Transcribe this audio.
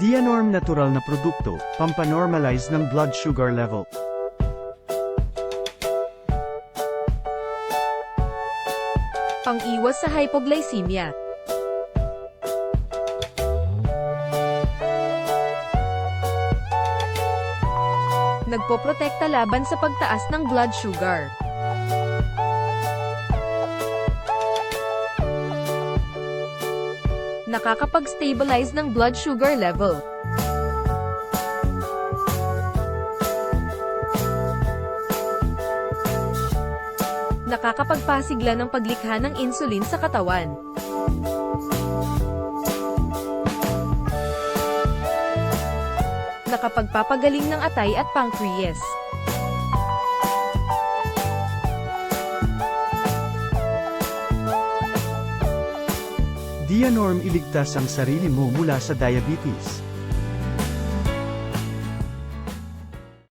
Dianorm natural na produkto, pampanormalize ng blood sugar level. Pang-iwas sa hypoglycemia. Nagpoprotekta laban sa pagtaas ng blood sugar. Nakakapag-stabilize ng blood sugar level. Nakakapagpasigla ng paglikha ng insulin sa katawan. Nakapagpapagaling ng atay at pancreas. Dianorm iligtas ang sarili mo mula sa diabetes.